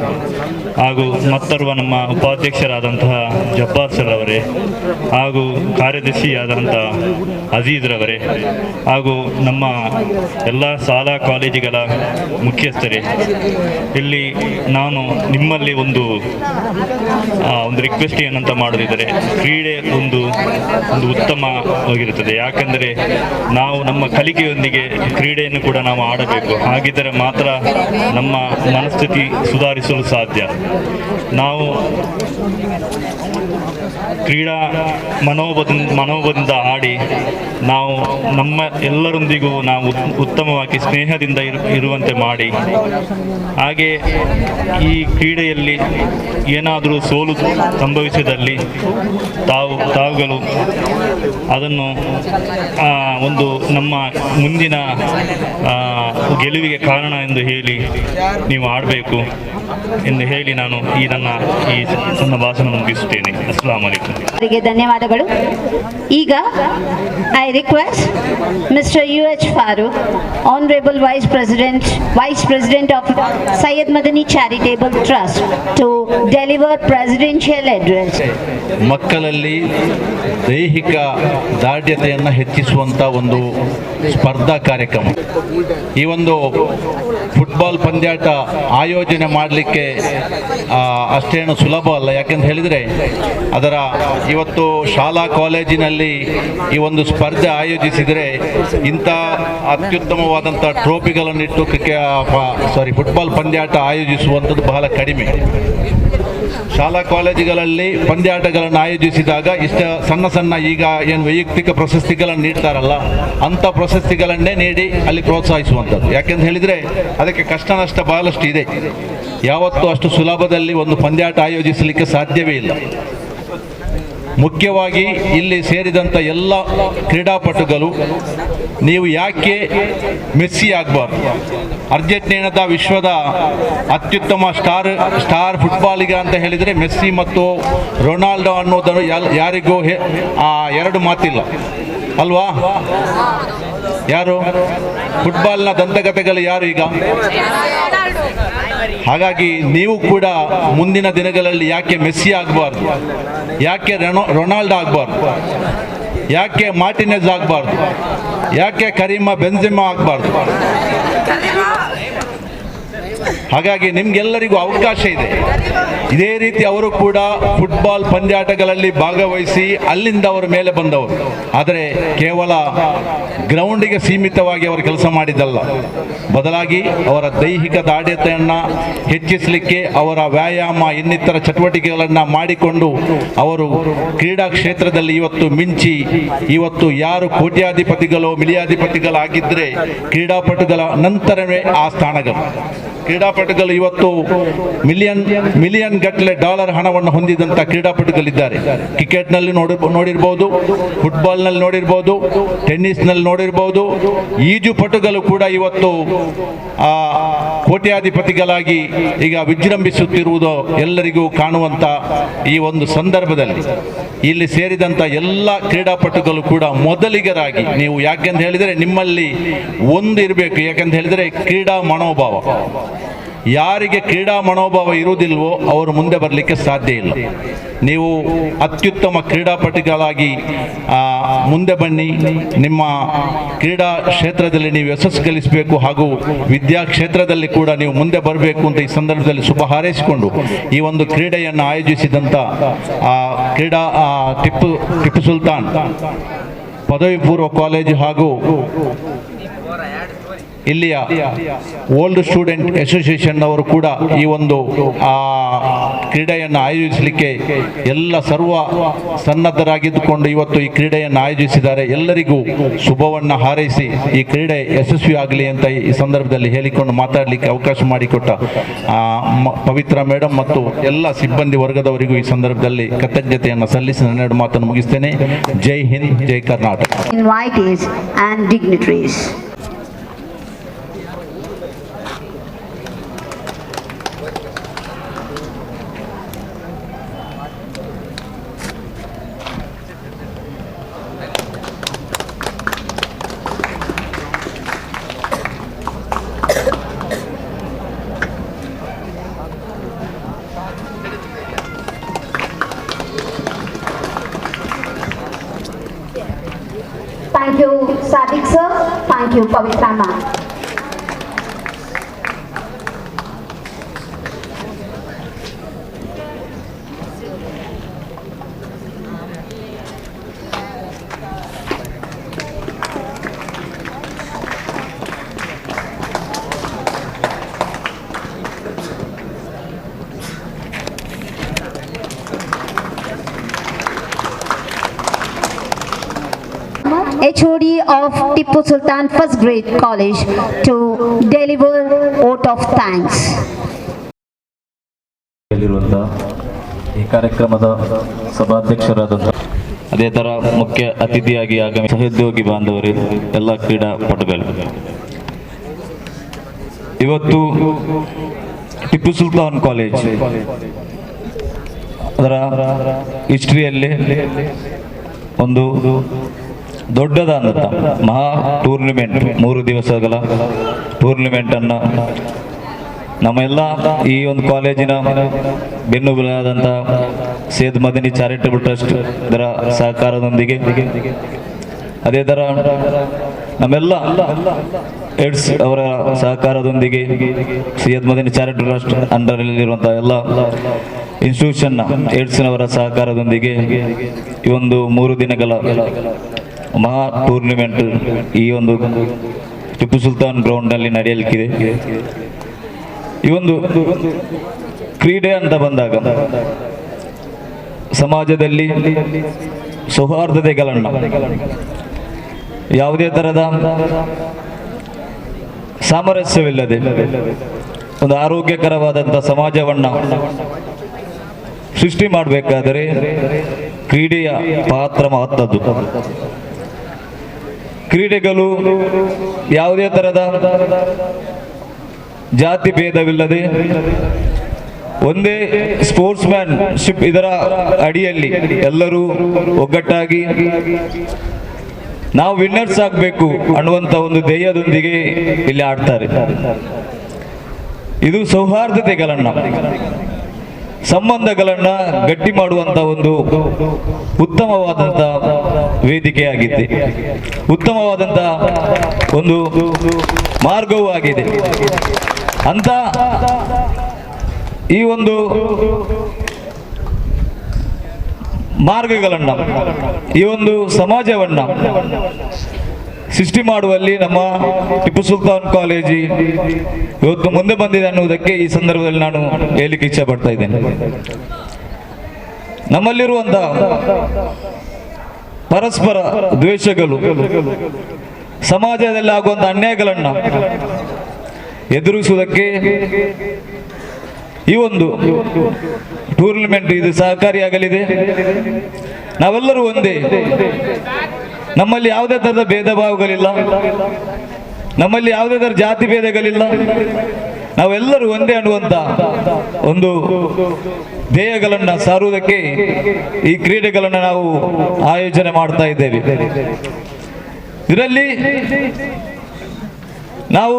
ಹಾಗೂ ಮತ್ತರ್ವ ನಮ್ಮ ಉಪಾಧ್ಯಕ್ಷರಾದಂತಹ ಜಬ್ಬಾರ್ ಸರ್ ಅವರೇ ಹಾಗೂ ಕಾರ್ಯದರ್ಶಿಯಾದಂಥ ಅಜೀಜ್ ರವರೇ ಹಾಗೂ ನಮ್ಮ ಎಲ್ಲ ಶಾಲಾ ಕಾಲೇಜುಗಳ ಮುಖ್ಯಸ್ಥರೇ. ಇಲ್ಲಿ ನಾನು ನಿಮ್ಮಲ್ಲಿ ಒಂದು ಒಂದು ರಿಕ್ವೆಸ್ಟ್ ಏನಂತ ಮಾಡೋದಿದ್ದರೆ, ಕ್ರೀಡೆ ಒಂದು ಒಂದು ಉತ್ತಮವಾಗಿರುತ್ತದೆ ಯಾಕಂದರೆ ನಾವು ನಮ್ಮ ಕಲಿಕೆಯೊಂದಿಗೆ ಕ್ರೀಡೆಯನ್ನು ಕೂಡ ನಾವು ಆಡಬೇಕು. ಹಾಗಿದ್ದರೆ ಮಾತ್ರ ನಮ್ಮ ಮನಸ್ಥಿತಿ ಸುಧಾರಿಸಲು ಸಾಧ್ಯ. ನಾವು ಕ್ರೀಡಾ ಮನೋಬದ ಮನೋಭದಿಂದ ಆಡಿ ನಾವು ನಮ್ಮ ಎಲ್ಲರೊಂದಿಗೂ ನಾವು ಉತ್- ಉತ್ತಮವಾಗಿ ಸ್ನೇಹದಿಂದ ಇರು, ಇರುವಂತೆ ಮಾಡಿ. ಹಾಗೆ ಈ ಕ್ರೀಡೆಯಲ್ಲಿ ಏನಾದರೂ ಸೋಲು ಸಂಭವಿಸಿದಲ್ಲಿ ತಾವು, ತಾವುಗಳು ಅದನ್ನು ಒಂದು ನಮ್ಮ ಮುಂದಿನ ಗೆಲುವಿಗೆ ಕಾರಣ ಎಂದು ಹೇಳಿ ನೀವು ಆಡಬೇಕು ಎಂದು ಹೇಳಿ ನಾನು ಈ ನನ್ನ, ಈ ಸಣ್ಣ ಭಾಷಣ ಮುಗಿಸುತ್ತೇನೆ. ಅಸ್ಲಾಂ ಅವರಿಗೆ ಧನ್ಯವಾದಗಳು. ಈಗ I request mister U H Farooq honourable vice president vice president of Syed Madani charitable trust to deliver presidential address ಮಕ್ಕಳಲ್ಲಿ ದೈಹಿಕ ದಾರ್ಢ್ಯತೆಯನ್ನು ಹೆಚ್ಚಿಸುವಂಥ ಒಂದು ಸ್ಪರ್ಧಾ ಕಾರ್ಯಕ್ರಮ. ಈ ಒಂದು ಫುಟ್ಬಾಲ್ ಪಂದ್ಯಾಟ ಆಯೋಜನೆ ಮಾಡಲಿಕ್ಕೆ ಅಷ್ಟೇನು ಸುಲಭ ಅಲ್ಲ. ಯಾಕೆಂತ ಹೇಳಿದರೆ, ಅದರ ಇವತ್ತು ಶಾಲಾ ಕಾಲೇಜಿನಲ್ಲಿ ಈ ಒಂದು ಸ್ಪರ್ಧೆ ಆಯೋಜಿಸಿದರೆ ಇಂಥ ಅತ್ಯುತ್ತಮವಾದಂಥ ಟ್ರೋಫಿಗಳನ್ನಿಟ್ಟು ಕ್ರಿಕೆ ಸಾರಿ ಫುಟ್ಬಾಲ್ ಪಂದ್ಯಾಟ ಆಯೋಜಿಸುವಂಥದ್ದು ಬಹಳ ಕಡಿಮೆ. ಶಾಲಾ ಕಾಲೇಜುಗಳಲ್ಲಿ ಪಂದ್ಯಾಟಗಳನ್ನು ಆಯೋಜಿಸಿದಾಗ ಇಷ್ಟ ಸಣ್ಣ ಸಣ್ಣ ಈಗ ಏನು ವೈಯಕ್ತಿಕ ಪ್ರಶಸ್ತಿಗಳನ್ನು ನೀಡ್ತಾರಲ್ಲ, ಅಂಥ ಪ್ರಶಸ್ತಿಗಳನ್ನೇ ನೀಡಿ ಅಲ್ಲಿ ಪ್ರೋತ್ಸಾಹಿಸುವಂಥದ್ದು. ಯಾಕೆಂತ ಹೇಳಿದರೆ ಅದಕ್ಕೆ ಕಷ್ಟ ನಷ್ಟ ಬಹಳಷ್ಟು ಇದೆ. ಯಾವತ್ತೂ ಅಷ್ಟು ಸುಲಭದಲ್ಲಿ ಒಂದು ಪಂದ್ಯಾಟ ಆಯೋಜಿಸಲಿಕ್ಕೆ ಸಾಧ್ಯವೇ ಇಲ್ಲ. ಮುಖ್ಯವಾಗಿ ಇಲ್ಲಿ ಸೇರಿದಂಥ ಎಲ್ಲ ಕ್ರೀಡಾಪಟುಗಳು, ನೀವು ಯಾಕೆ ಮೆಸ್ಸಿ ಆಗಬಾರ್ದು? ಅರ್ಜೆಂಟೀನಾದ ವಿಶ್ವದ ಅತ್ಯುತ್ತಮ ಸ್ಟಾರ್ ಸ್ಟಾರ್ ಫುಟ್ಬಾಲಿಗ ಅಂತ ಹೇಳಿದರೆ ಮೆಸ್ಸಿ ಮತ್ತು ರೊನಾಲ್ಡೋ ಅನ್ನೋದನ್ನು ಯಾರಿಗೂ ಎರಡು ಮಾತಿಲ್ಲ. ಅಲ್ವಾ? ಯಾರು? ಫುಟ್ಬಾಲ್ನ ದಂತಕಥೆಗಳು ಯಾರು ಈಗ? ಹಾಗಾಗಿ ನೀವು ಕೂಡ ಮುಂದಿನ ದಿನಗಳಲ್ಲಿ ಯಾಕೆ ಮೆಸ್ಸಿ ಆಗಬಾರ್ದು? ಯಾಕೆ ರೆನೋ ರೊನಾಲ್ಡೋ ಆಗಬಾರ್ದು? ಯಾಕೆ ಮಾರ್ಟಿನೆಸ್ ಆಗಬಾರ್ದು? ಯಾಕೆ ಕರೀಮ ಬೆಂಜಿಮಾ ಆಗಬಾರ್ದು? ಹಾಗಾಗಿ ನಿಮ್ಗೆಲ್ಲರಿಗೂ ಅವಕಾಶ ಇದೆ. ಇದೇ ರೀತಿ ಅವರು ಕೂಡ ಫುಟ್ಬಾಲ್ ಪಂದ್ಯಾಟಗಳಲ್ಲಿ ಭಾಗವಹಿಸಿ ಅಲ್ಲಿಂದ ಅವರ ಮೇಲೆ ಬಂದವರು. ಆದರೆ ಕೇವಲ ಗ್ರೌಂಡಿಗೆ ಸೀಮಿತವಾಗಿ ಅವರು ಕೆಲಸ ಮಾಡಿದ್ದಲ್ಲ. ಬದಲಾಗಿ ಅವರ ದೈಹಿಕ ದಾಢ್ಯತೆಯನ್ನು ಹೆಚ್ಚಿಸಲಿಕ್ಕೆ ಅವರ ವ್ಯಾಯಾಮ ಇನ್ನಿತರ ಚಟುವಟಿಕೆಗಳನ್ನು ಮಾಡಿಕೊಂಡು ಅವರು ಕ್ರೀಡಾ ಕ್ಷೇತ್ರದಲ್ಲಿ ಇವತ್ತು ಮಿಂಚಿ, ಇವತ್ತು ಯಾರು ಕೋಟ್ಯಾಧಿಪತಿಗಳು ಮಿಲಿಯಾಧಿಪತಿಗಳಾಗಿದ್ದರೆ ಕ್ರೀಡಾಪಟುಗಳ ನಂತರವೇ ಆ ಸ್ಥಾನಗಳು. ಕ್ರೀಡಾಪಟುಗಳು ಇವತ್ತು ಮಿಲಿಯನ್ ಮಿಲಿಯನ್ ಗಟ್ಟಲೆ ಡಾಲರ್ ಹಣವನ್ನು ಹೊಂದಿದಂಥ ಕ್ರೀಡಾಪಟುಗಳಿದ್ದಾರೆ. ಕ್ರಿಕೆಟ್ನಲ್ಲಿ ನೋಡಿ, ನೋಡಿರ್ಬೋದು ಫುಟ್ಬಾಲ್ನಲ್ಲಿ ನೋಡಿರ್ಬೋದು ಟೆನ್ನಿಸ್ನಲ್ಲಿ ನೋಡಿರ್ಬೋದು ಈಜುಪಟುಗಳು ಕೂಡ ಇವತ್ತು ಕೋಟ್ಯಾಧಿಪತಿಗಳಾಗಿ ಈಗ ವಿಜೃಂಭಿಸುತ್ತಿರುವುದು ಎಲ್ಲರಿಗೂ ಕಾಣುವಂಥ ಈ ಒಂದು ಸಂದರ್ಭದಲ್ಲಿ. ಇಲ್ಲಿ ಸೇರಿದಂಥ ಎಲ್ಲ ಕ್ರೀಡಾಪಟುಗಳು ಕೂಡ ಮೊದಲಿಗರಾಗಿ, ನೀವು ಯಾಕೆಂತ ಹೇಳಿದರೆ ನಿಮ್ಮಲ್ಲಿ ಒಂದು ಇರಬೇಕು, ಯಾಕೆಂತ ಹೇಳಿದರೆ ಕ್ರೀಡಾ ಮನೋಭಾವ. ಯಾರಿಗೆ ಕ್ರೀಡಾ ಮನೋಭಾವ ಇರುವುದಿಲ್ವೋ ಅವರು ಮುಂದೆ ಬರಲಿಕ್ಕೆ ಸಾಧ್ಯ ಇಲ್ಲ. ನೀವು ಅತ್ಯುತ್ತಮ ಕ್ರೀಡಾಪಟುಗಳಾಗಿ ಮುಂದೆ ಬನ್ನಿ. ನಿಮ್ಮ ಕ್ರೀಡಾ ಕ್ಷೇತ್ರದಲ್ಲಿ ನೀವು ಯಶಸ್ಸು ಗಳಿಸಬೇಕು ಹಾಗೂ ವಿದ್ಯಾ ಕ್ಷೇತ್ರದಲ್ಲಿ ಕೂಡ ನೀವು ಮುಂದೆ ಬರಬೇಕು ಅಂತ ಈ ಸಂದರ್ಭದಲ್ಲಿ ಶುಭ ಹಾರೈಸಿಕೊಂಡು ಈ ಒಂದು ಕ್ರೀಡೆಯನ್ನು ಆಯೋಜಿಸಿದಂಥ ಕ್ರೀಡಾ ಟಿಪ್ಪು ಟಿಪ್ಪು ಸುಲ್ತಾನ್ ಪದವಿ ಪೂರ್ವ ಕಾಲೇಜು ಹಾಗೂ ಇಲ್ಲಿಯ ಓಲ್ಡ್ ಸ್ಟೂಡೆಂಟ್ ಅಸೋಸಿಯೇಷನ್ ಅವರು ಕೂಡ ಈ ಒಂದು ಆ, ಕ್ರೀಡೆಯನ್ನು ಆಯೋಜಿಸಲಿಕ್ಕೆ ಎಲ್ಲ ಸರ್ವ ಸನ್ನದ್ಧರಾಗಿದ್ದುಕೊಂಡು ಇವತ್ತು ಈ ಕ್ರೀಡೆಯನ್ನು ಆಯೋಜಿಸಿದ್ದಾರೆ. ಎಲ್ಲರಿಗೂ ಶುಭವನ್ನು ಹಾರೈಸಿ ಈ ಕ್ರೀಡೆ ಯಶಸ್ವಿ ಆಗಲಿ ಅಂತ ಈ ಸಂದರ್ಭದಲ್ಲಿ ಹೇಳಿಕೊಂಡು ಮಾತಾಡಲಿಕ್ಕೆ ಅವಕಾಶ ಮಾಡಿಕೊಟ್ಟ ಪವಿತ್ರ ಮೇಡಮ್ ಮತ್ತು ಎಲ್ಲ ಸಿಬ್ಬಂದಿ ವರ್ಗದವರಿಗೂ ಈ ಸಂದರ್ಭದಲ್ಲಿ ಕೃತಜ್ಞತೆಯನ್ನು ಸಲ್ಲಿಸಿ ನನ್ನೆರಡು ಮಾತನ್ನು ಮುಗಿಸ್ತೇನೆ. ಜೈ ಹಿಂದ್ ಜೈ Karnataka. 就保卫三嘛。Tipu Sultan First Grade College to deliver vote of thanks. ಈ ಕಾರ್ಯಕ್ರಮದ ಸಭಾಧ್ಯಕ್ಷರಾದಂಥ ಅದೇ ಥರ ಮುಖ್ಯ ಅತಿಥಿಯಾಗಿ ಆಗಮಿಸಿ ಸಹೋದ್ಯೋಗಿ ಬಾಂಧವರು, ಎಲ್ಲ ಕ್ರೀಡಾಪಟುಗಳು ಇವತ್ತು ಟಿಪ್ಪು ಸುಲ್ತಾನ್ ಕಾಲೇಜ್ ಅದರ ಹಿಸ್ಟ್ರಿಯಲ್ಲಿ ಒಂದು ದೊಡ್ಡದಾದಂಥ ಮಹಾ ಟೂರ್ನಿಮೆಂಟ್, ಮೂರು ದಿವಸಗಳ ಟೂರ್ನಿಮೆಂಟನ್ನು ನಮ್ಮೆಲ್ಲ ಈ ಒಂದು ಕಾಲೇಜಿನ ಬೆನ್ನುಬಲಾದಂಥ ಸೇದ್ ಮದಿನಿ ಚಾರಿಟಬಲ್ ಟ್ರಸ್ಟ್ ಇದರ ಸಹಕಾರದೊಂದಿಗೆ. ಅದೇ ಥರ ನಮ್ಮೆಲ್ಲ ಎಡ್ಸ್ ಅವರ ಸಹಕಾರದೊಂದಿಗೆ ಸೈಯದ್ ಮದಿನಿ ಚಾರಿಟಬಲ್ ಟ್ರಸ್ಟ್ ಅಂಡರಲ್ಲಿರುವಂಥ ಎಲ್ಲ ಇನ್ಸ್ಟಿಟ್ಯೂಷನ್ನ ಏಡ್ಸ್ನವರ ಸಹಕಾರದೊಂದಿಗೆ ಈ ಒಂದು ಮೂರು ದಿನಗಳ ಮಹಾ ಟೂರ್ನಿಮೆಂಟ್ ಈ ಒಂದು ಟಿಪ್ಪು ಸುಲ್ತಾನ್ ಗ್ರೌಂಡ್ನಲ್ಲಿ ನಡೆಯಲಿಕ್ಕಿದೆ. ಈ ಒಂದು ಕ್ರೀಡೆ ಅಂತ ಬಂದಾಗ ಸಮಾಜದಲ್ಲಿ ಸೌಹಾರ್ದತೆಗಳನ್ನು ಯಾವುದೇ ತರದ ಸಾಮರಸ್ಯವಿಲ್ಲದೆ, ಒಂದು ಆರೋಗ್ಯಕರವಾದಂಥ ಸಮಾಜವನ್ನು ಸೃಷ್ಟಿ ಮಾಡಬೇಕಾದರೆ ಕ್ರೀಡೆಯ ಪಾತ್ರ ಮಹತ್ವದ್ದು ಕ್ರೀಡೆಗಳು ಯಾವುದೇ ಥರದ ಜಾತಿ ಭೇದವಿಲ್ಲದೆ ಒಂದೇ ಸ್ಪೋರ್ಟ್ಸ್ ಮ್ಯಾನ್ ಶಿಪ್ ಇದರ ಅಡಿಯಲ್ಲಿ ಎಲ್ಲರೂ ಒಗ್ಗಟ್ಟಾಗಿ ನಾವು ವಿನ್ನರ್ಸ್ ಆಗಬೇಕು ಅನ್ನುವಂಥ ಒಂದು ಧ್ಯೇಯದೊಂದಿಗೆ ಇಲ್ಲಿ ಆಡ್ತಾರೆ. ಇದು ಸೌಹಾರ್ದತೆಗಳನ್ನ ಸಂಬಂಧಗಳನ್ನ ಗಟ್ಟಿ ಮಾಡುವಂತ ಒಂದು ಉತ್ತಮವಾದಂಥ ವೇದಿಕೆಯಾಗಿದೆ. ಉತ್ತಮವಾದಂತ ಒಂದು ಮಾರ್ಗವೂ ಆಗಿದೆ. ಅಂತ ಈ ಒಂದು ಮಾರ್ಗಗಳನ್ನ, ಈ ಒಂದು ಸಮಾಜವನ್ನ ಸೃಷ್ಟಿ ಮಾಡುವಲ್ಲಿ ನಮ್ಮ ಟಿಪ್ಪು ಸುಲ್ತಾನ್ ಕಾಲೇಜಿ ಇವತ್ತು ಮುಂದೆ ಬಂದಿದೆ ಅನ್ನುವುದಕ್ಕೆ ಈ ಸಂದರ್ಭದಲ್ಲಿ ನಾನು ಹೇಳಲಿಕ್ಕೆ ಇಚ್ಛೆ ಪಡ್ತಾ ಇದ್ದೇನೆ. ನಮ್ಮಲ್ಲಿರುವಂತ ಪರಸ್ಪರ ದ್ವೇಷಗಳು, ಸಮಾಜದಲ್ಲಿ ಆಗುವಂತ ಅನ್ಯಾಯಗಳನ್ನ ಎದುರಿಸುವುದಕ್ಕೆ ಈ ಒಂದು ಟೂರ್ನಮೆಂಟ್ ಇದು ಸಹಕಾರಿಯಾಗಲಿದೆ. ನಾವೆಲ್ಲರೂ ಒಂದೇ ನಮ್ಮಲ್ಲಿ ಯಾವುದೇ ತರದ ಭೇದ ಭಾವಗಳಿಲ್ಲ ನಮ್ಮಲ್ಲಿ ಯಾವುದೇ ತರ ಜಾತಿ ಭೇದಗಳಿಲ್ಲ. ನಾವೆಲ್ಲರೂ ಒಂದೇ ಅನ್ನುವಂತ ಒಂದು ಧ್ಯೇಯಗಳನ್ನ ಸಾರುವುದಕ್ಕೆ ಈ ಕ್ರೀಡೆಗಳನ್ನು ನಾವು ಆಯೋಜನೆ ಮಾಡ್ತಾ ಇದ್ದೇವೆ. ಇದರಲ್ಲಿ ನಾವು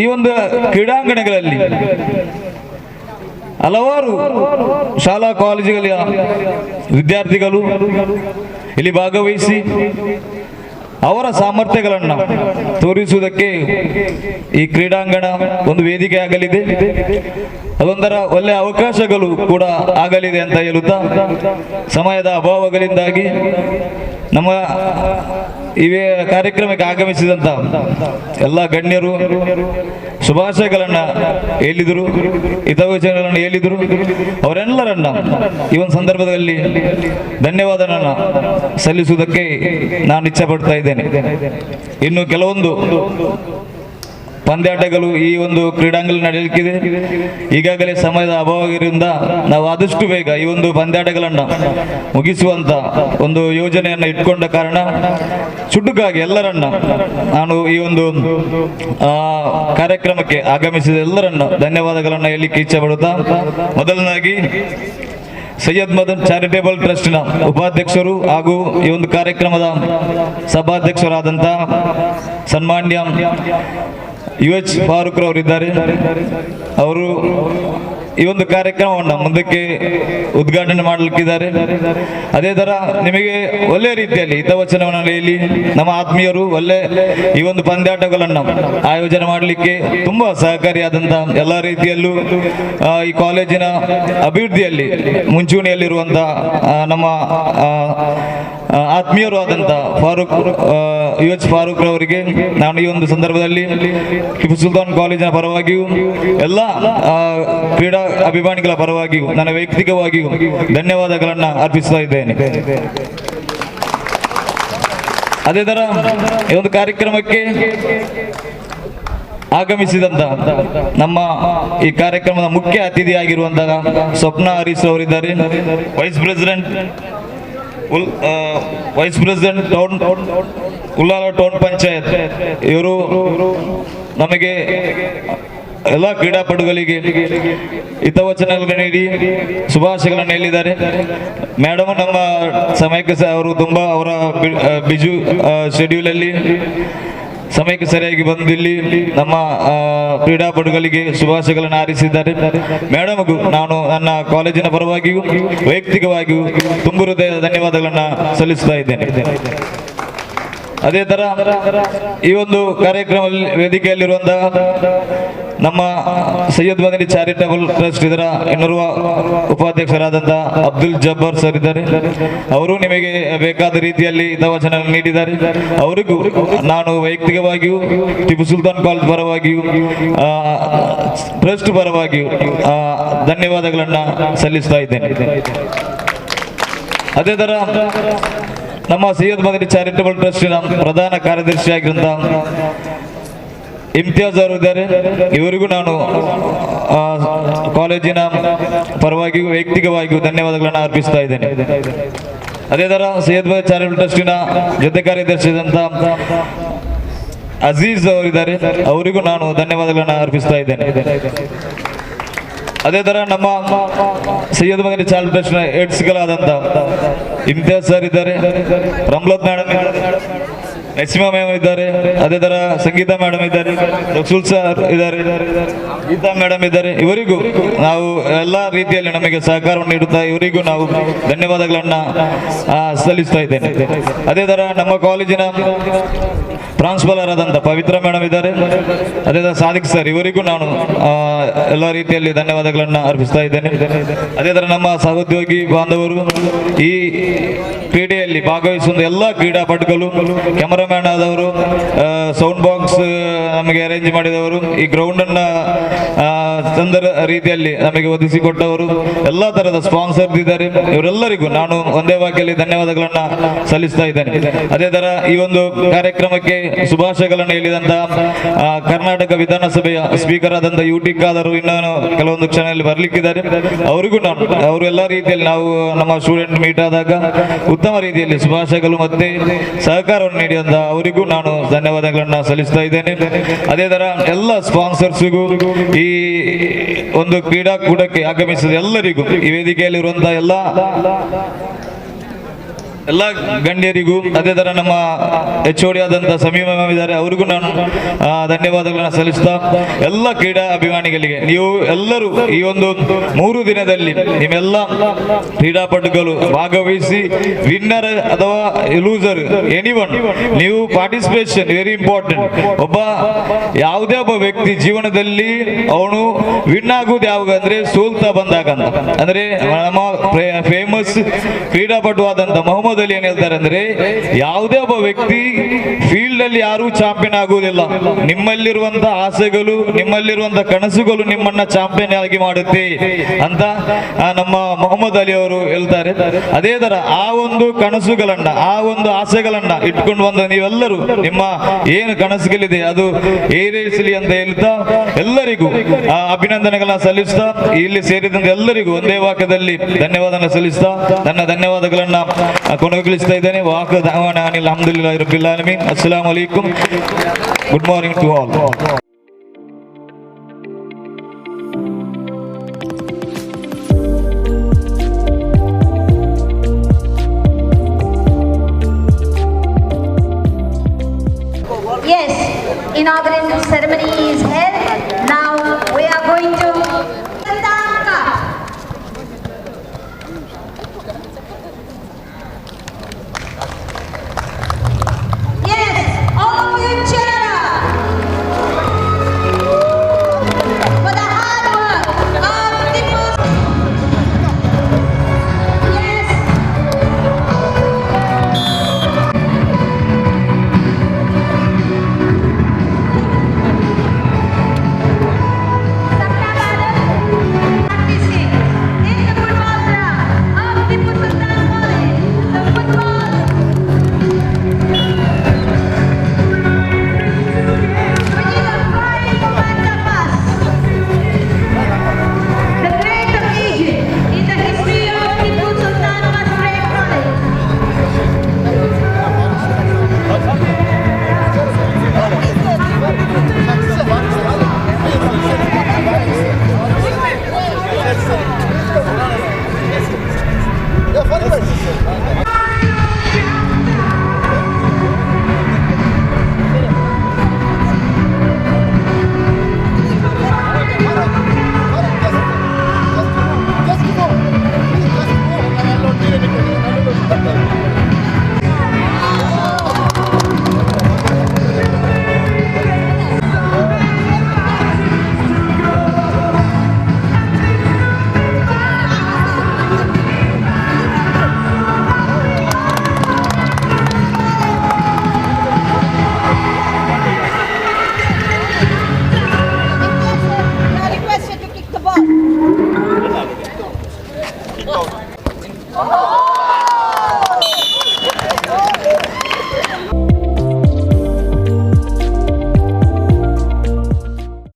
ಈ ಒಂದು ಕ್ರೀಡಾಂಗಣಗಳಲ್ಲಿ ಹಲವಾರು ಶಾಲಾ ಕಾಲೇಜುಗಳ ವಿದ್ಯಾರ್ಥಿಗಳು ಇಲ್ಲಿ ಭಾಗವಹಿಸಿ ಅವರ ಸಾಮರ್ಥ್ಯಗಳನ್ನು ತೋರಿಸುವುದಕ್ಕೆ ಈ ಕ್ರೀಡಾಂಗಣ ಒಂದು ವೇದಿಕೆ ಆಗಲಿದೆ. ಅದೊಂದರ ಒಳ್ಳೆಯ ಅವಕಾಶಗಳು ಕೂಡ ಆಗಲಿದೆ ಅಂತ ಹೇಳುತ್ತಾ ಸಮಯದ ಅಭಾವಗಳಿಂದಾಗಿ ನಮ್ಮ ಇವೇ ಕಾರ್ಯಕ್ರಮಕ್ಕೆ ಆಗಮಿಸಿದಂತ ಎಲ್ಲ ಗಣ್ಯರು, ಶುಭಾಶಯಗಳನ್ನ ಹೇಳಿದರು, ಹಿತವಚನಗಳನ್ನು ಹೇಳಿದರು. ಅವರೆಲ್ಲರನ್ನ ಈ ಒಂದು ಸಂದರ್ಭದಲ್ಲಿ ಧನ್ಯವಾದನ ಸಲ್ಲಿಸುವುದಕ್ಕೆ ನಾನು ಇಚ್ಛೆ ಪಡ್ತಾ ಇದ್ದೇನೆ. ಇನ್ನು ಕೆಲವೊಂದು ಪಂದ್ಯಾಟಗಳು ಈ ಒಂದು ಕ್ರೀಡಾಂಗಣ ನಡೆಯಲಿಕ್ಕಿದೆ. ಈಗಾಗಲೇ ಸಮಯದ ಅಭಾವದಿಂದ ನಾವು ಆದಷ್ಟು ಬೇಗ ಈ ಒಂದು ಪಂದ್ಯಾಟಗಳನ್ನು ಮುಗಿಸುವಂತ ಒಂದು ಯೋಜನೆಯನ್ನು ಇಟ್ಕೊಂಡ ಕಾರಣ ಚುಟುಕಾಗಿ ಎಲ್ಲರನ್ನ ನಾನು ಈ ಒಂದು ಕಾರ್ಯಕ್ರಮಕ್ಕೆ ಆಗಮಿಸಿದ ಎಲ್ಲರನ್ನ ಧನ್ಯವಾದಗಳನ್ನು ಹೇಳಲಿಕ್ಕೆ ಇಚ್ಛೆ ಪಡುತ್ತಾ, ಮೊದಲನಾಗಿ ಸೈಯದ್ ಮದನ್ ಚಾರಿಟೇಬಲ್ ಟ್ರಸ್ಟ್ನ ಉಪಾಧ್ಯಕ್ಷರು ಹಾಗೂ ಈ ಒಂದು ಕಾರ್ಯಕ್ರಮದ ಸಭಾಧ್ಯಕ್ಷರಾದಂತಹ ಸನ್ಮಾನ್ಯ ಯು ಎಚ್ ಫಾರೂಕ್ ರವರಿದ್ದಾರೆ. ಅವರು ಈ ಒಂದು ಕಾರ್ಯಕ್ರಮವನ್ನು ಮುಂದಕ್ಕೆ ಉದ್ಘಾಟನೆ ಮಾಡಲಿಕ್ಕಿದ್ದಾರೆ. ಅದೇ ತರ ನಿಮಗೆ ಒಳ್ಳೆಯ ರೀತಿಯಲ್ಲಿ ಹಿತವಚನವನ್ನು ಹೇಳಿ ನಮ್ಮ ಆತ್ಮೀಯರು ಒಳ್ಳೆ ಈ ಒಂದು ಪಂದ್ಯಾಟಗಳನ್ನು ಆಯೋಜನೆ ಮಾಡಲಿಕ್ಕೆ ತುಂಬಾ ಸಹಕಾರಿಯಾದಂತಹ ಎಲ್ಲ ರೀತಿಯಲ್ಲೂ ಈ ಕಾಲೇಜಿನ ಅಭಿವೃದ್ಧಿಯಲ್ಲಿ ಮುಂಚೂಣಿಯಲ್ಲಿರುವಂಥ ಆ, ನಮ್ಮ ಆತ್ಮೀಯರು ಆದಂಥ ಫಾರೂಕ್ ಯು ಎಚ್ ಫಾರೂಕ್ ರವರಿಗೆ ನಾನು ಈ ಒಂದು ಸಂದರ್ಭದಲ್ಲಿ ಟಿಪ್ಪು ಸುಲ್ತಾನ್ ಕಾಲೇಜಿನ ಪರವಾಗಿಯೂ ಎಲ್ಲ ಕ್ರೀಡಾ ಅಭಿಮಾನಿಗಳ ಪರವಾಗಿಯೂ ನನ್ನ ವೈಯಕ್ತಿಕವಾಗಿಯೂ ಧನ್ಯವಾದಗಳನ್ನು ಅರ್ಪಿಸ್ತಾ ಇದ್ದೇನೆ. ಅದೇ ತರ ಈ ಒಂದು ಕಾರ್ಯಕ್ರಮಕ್ಕೆ ಆಗಮಿಸಿದಂತ ನಮ್ಮ ಈ ಕಾರ್ಯಕ್ರಮದ ಮುಖ್ಯ ಅತಿಥಿಯಾಗಿರುವಂತಹ ಸ್ವಪ್ನ ಹರೀಶ್ ಅವರಿದ್ದಾರೆ. Vice president vice president town, Ullal town panchayat ಇವರು ನಮಗೆ ಎಲ್ಲ ಕ್ರೀಡಾಪಟುಗಳಿಗೆ ಹಿತವಚನಗಳನ್ನು ನೀಡಿ ಶುಭಾಶಯಗಳನ್ನು ಹೇಳಿದ್ದಾರೆ. ಮೇಡಮ್ ನಮ್ಮ ಸಮಯಕ್ಕೆ ಅವರು ತುಂಬಾ ಅವರ ಬಿಜು ಶೆಡ್ಯೂಲ್ ಅಲ್ಲಿ ಸಮಯಕ್ಕೆ ಸರಿಯಾಗಿ ಬಂದು ಇಲ್ಲಿ ನಮ್ಮ ಕ್ರೀಡಾಪಟುಗಳಿಗೆ ಶುಭಾಶಯಗಳನ್ನು ಹಾರಿಸಿದ್ದಾರೆ. ಮೇಡಮ್ಗೂ ನಾನು ನನ್ನ ಕಾಲೇಜಿನ ಪರವಾಗಿಯೂ ವೈಯಕ್ತಿಕವಾಗಿಯೂ ತುಂಬು ಹೃದಯದ ಧನ್ಯವಾದಗಳನ್ನು ಸಲ್ಲಿಸ್ತಾ ಇದ್ದೇನೆ. ಅದೇ ತರ ಈ ಒಂದು ಕಾರ್ಯಕ್ರಮ ವೇದಿಕೆಯಲ್ಲಿರುವಂತಹ ನಮ್ಮ ಸೈಯದ್ ಮದನಿ ಚಾರಿಟಬಲ್ ಟ್ರಸ್ಟ್ ಇದರ ಇನ್ನೋರ್ವ ಉಪಾಧ್ಯಕ್ಷರಾದಂತಹ ಅಬ್ದುಲ್ ಜಬ್ಬಾರ್ ಸರ್ ಇದ್ದಾರೆ. ಅವರು ನಿಮಗೆ ಬೇಕಾದ ರೀತಿಯಲ್ಲಿ ಹಿತವಚನ ನೀಡಿದ್ದಾರೆ. ಅವರಿಗೂ ನಾನು ವೈಯಕ್ತಿಕವಾಗಿಯೂ ಟಿಪ್ಪು ಸುಲ್ತಾನ್ ಕಾಲ್ ಪರವಾಗಿಯೂ ಟ್ರಸ್ಟ್ ಪರವಾಗಿಯೂ ಧನ್ಯವಾದಗಳನ್ನು ಸಲ್ಲಿಸ್ತಾ ಇದ್ದೇನೆ. ಅದೇ ತರ ನಮ್ಮ ಸೈಯದ್ ಮದನಿ ಚಾರಿಟಬಲ್ ಟ್ರಸ್ಟಿನ ಪ್ರಧಾನ ಕಾರ್ಯದರ್ಶಿಯಾಗಿರುವಂತ ಇಮ್ತಿಯಾಜ್ ಅವರು ಇದ್ದಾರೆ. ಇವರಿಗೂ ನಾನು ಕಾಲೇಜಿನ ಪರವಾಗಿ ವೈಯಕ್ತಿಕವಾಗಿಯೂ ಧನ್ಯವಾದಗಳನ್ನು ಅರ್ಪಿಸ್ತಾ ಇದ್ದೇನೆ. ಅದೇ ತರ ಸೈಯದ್ ಮದನಿ ಚಾರಿಟಬಲ್ ಟ್ರಸ್ಟಿನ ಜೊತೆ ಕಾರ್ಯದರ್ಶಿಯಾದಂಥ ಅಜೀಜ್ ಅವರಿದ್ದಾರೆ ಅವರಿಗೂ ನಾನು ಧನ್ಯವಾದಗಳನ್ನು ಅರ್ಪಿಸ್ತಾ ಇದ್ದೇನೆ. ಅದೇ ತರ ನಮ್ಮ ಸೈಯದ್ ಮಗನ ಚಾರಿಟಬಲ್ ಟ್ರಸ್ಟ್ನ ಏಡ್ಸ್ಗಳಾದಂಥ ಇಮ್ತಿಯಾಜ್ ಸರ್ ಇದ್ದಾರೆ. ರಮ್ಲತ್ ಮೇಡಮ್ ನರಸಿಂಹ ಮ್ಯಾಮ್ ಇದ್ದಾರೆ. ಅದೇ ತರ ಸಂಗೀತ ಮೇಡಮ್ ಇದ್ದಾರೆ. ರಸೂಲ್ ಸರ್ ಇದ್ದಾರೆ. ಗೀತಾ ಮೇಡಮ್ ಇದ್ದಾರೆ. ಇವರಿಗೂ ನಾವು ಎಲ್ಲಾ ರೀತಿಯಲ್ಲಿ ನಮಗೆ ಸಹಕಾರವನ್ನು ನೀಡುತ್ತಾ ಇವರಿಗೂ ನಾವು ಧನ್ಯವಾದಗಳನ್ನ ಸಲ್ಲಿಸ್ತಾ ಇದ್ದೇನೆ. ಅದೇ ತರ ನಮ್ಮ ಕಾಲೇಜಿನ ಪ್ರಾನ್ಸ್ಪಾಲರ್ ಆದಂತ ಪವಿತ್ರ ಮೇಡಮ್ ಇದ್ದಾರೆ. ಅದೇ ತರ ಸಾಧಿಕ್ ಸರ್ ಇವರಿಗೂ ನಾನು ಎಲ್ಲ ರೀತಿಯಲ್ಲಿ ಧನ್ಯವಾದಗಳನ್ನು ಅರ್ಪಿಸ್ತಾ ಇದ್ದೇನೆ. ಅದೇ ತರ ನಮ್ಮ ಸಹೋದ್ಯೋಗಿ ಬಾಂಧವರು ಈ ಕ್ರೀಡೆಯಲ್ಲಿ ಭಾಗವಹಿಸುವ ಎಲ್ಲ ಕ್ರೀಡಾಪಟುಗಳು, ಕ್ಯಾಮರಾ ಕ್ಯಾಮ್ರಾಮ್ಯಾನ್ ಆದವರು ಸೌಂಡ್ ಬಾಕ್ಸ್ ನಮಗೆ ಅರೇಂಜ್ ಮಾಡಿದವರು ಈ ಗ್ರೌಂಡ್ ಅನ್ನ ಆ, ಸುಂದರ ರೀತಿಯಲ್ಲಿ ನಮಗೆ ಒದಗಿಸಿಕೊಟ್ಟವರು ಎಲ್ಲ ತರದ ಸ್ಪಾನ್ಸರ್ ಇದ್ದಾರೆ. ಇವರೆಲ್ಲರಿಗೂ ನಾನು ಒಂದೇ ವಾಕ್ಯದಲ್ಲಿ ಧನ್ಯವಾದಗಳನ್ನ ಸಲ್ಲಿಸ್ತಾ ಇದ್ದೇನೆ. ಅದೇ ತರ ಈ ಒಂದು ಕಾರ್ಯಕ್ರಮಕ್ಕೆ ಶುಭಾಶಯಗಳನ್ನು ಹೇಳಿದಂತ ಕರ್ನಾಟಕ ವಿಧಾನಸಭೆಯ ಸ್ಪೀಕರ್ ಆದಂತ ಯು ಟಿ ಖಾದರ್ ಇನ್ನೂ ಕೆಲವೊಂದು ಕ್ಷಣದಲ್ಲಿ ಬರ್ಲಿಕ್ಕಿದ್ದಾರೆ. ಅವರಿಗೂ ನಾನು, ಅವರು ಎಲ್ಲ ರೀತಿಯಲ್ಲಿ ನಾವು ನಮ್ಮ ಸ್ಟೂಡೆಂಟ್ ಮೀಟ್ ಆದಾಗ ಉತ್ತಮ ರೀತಿಯಲ್ಲಿ ಶುಭಾಶಯಗಳು ಮತ್ತೆ ಸಹಕಾರವನ್ನು ನೀಡಿದಂತ ಅವರಿಗೂ ನಾನು ಧನ್ಯವಾದಗಳನ್ನ ಸಲ್ಲಿಸ್ತಾ ಇದ್ದೇನೆ. ಅದೇ ತರ ಎಲ್ಲ ಸ್ಪಾನ್ಸರ್ಸ್ಗೂ ಈ ಒಂದು ಕ್ರೀಡಾಕೂಟಕ್ಕೆ ಆಗಮಿಸಿದ ಎಲ್ಲರಿಗೂ ಈ ವೇದಿಕೆಯಲ್ಲಿರುವಂತಹ ಎಲ್ಲ ಎಲ್ಲ ಗಣ್ಯರಿಗೂ ಅದೇ ತರ ನಮ್ಮ ಎಚ್ ಓಡಿ ಆದಂತ ಸಮೀಪ ಅವರಿಗೂ ನಾನು ಧನ್ಯವಾದಗಳನ್ನು ಸಲ್ಲಿಸ್ತಾ ಎಲ್ಲ ಕ್ರೀಡಾ ಅಭಿಮಾನಿಗಳಿಗೆ ನೀವು ಎಲ್ಲರೂ ಈ ಒಂದು ಮೂರು ದಿನದಲ್ಲಿ ನಿಮ್ಮೆಲ್ಲ ಕ್ರೀಡಾಪಟುಗಳು ಭಾಗವಹಿಸಿ ವಿನ್ನರ್ ಅಥವಾ ಲೂಸರ್ ಎನಿವನ್ ನೀವು ಪಾರ್ಟಿಸಿಪೇಷನ್ ವೆರಿ ಇಂಪಾರ್ಟೆಂಟ್ ಒಬ್ಬ ಯಾವುದೇ ಒಬ್ಬ ವ್ಯಕ್ತಿ ಜೀವನದಲ್ಲಿ ಅವನು ವಿನ್ ಆಗುವುದು ಯಾವಾಗ ಅಂದ್ರೆ ಸೋಲ್ತಾ ಬಂದಾಗ ಅಂದ್ರೆ ನಮ್ಮ ಫೇಮಸ್ ಕ್ರೀಡಾಪಟು ಆದಂತ ಮೊಹಮ್ಮದ್ ಅಲಿ ಏನ್ ಹೇಳ್ತಾರೆ ಅಂದ್ರೆ, ಯಾವುದೇ ಒಬ್ಬ ವ್ಯಕ್ತಿ ಫೀಲ್ಡ್ ಅಲ್ಲಿ ಯಾರು ಚಾಂಪಿಯನ್ ಆಗುವುದಿಲ್ಲ. ನಿಮ್ಮಲ್ಲಿರುವಂತಹ ಆಸೆಗಳು ನಿಮ್ಮಲ್ಲಿರುವಂತಹ ಕನಸುಗಳು ನಿಮ್ಮನ್ನ ಚಾಂಪಿಯನ್ ಆಗಿ ಮಾಡುತ್ತೆ ಅಂತ ನಮ್ಮ ಮೊಹಮ್ಮದ್ ಅಲಿ ಅವರು ಹೇಳ್ತಾರೆ. ಅದೇ ತರ ಆ ಒಂದು ಕನಸುಗಳನ್ನ, ಆ ಒಂದು ಆಸೆಗಳನ್ನ ಇಟ್ಕೊಂಡು ಬಂದ ನೀವೆಲ್ಲರೂ ನಿಮ್ಮ ಏನು ಕನಸುಗಳಿದೆ, ಅದು ಏರೈಸಲಿ ಅಂತ ಹೇಳ್ತಾ ಎಲ್ಲರಿಗೂ ಅಭಿನಂದನೆಗಳನ್ನ ಸಲ್ಲಿಸ್ತಾ, ಇಲ್ಲಿ ಸೇರಿದಂತೆ ಎಲ್ಲರಿಗೂ ಒಂದೇ ವಾಕ್ಯದಲ್ಲಿ ಧನ್ಯವಾದ ಸಲ್ಲಿಸ್ತಾ, ನನ್ನ ಧನ್ಯವಾದಗಳನ್ನ கொனகுல் வாக்கு தாவானானில் அஹமதுல்லாஹி ரபில் ஆலமீன். அஸ்ஸலாமு good morning to all Yeah, funny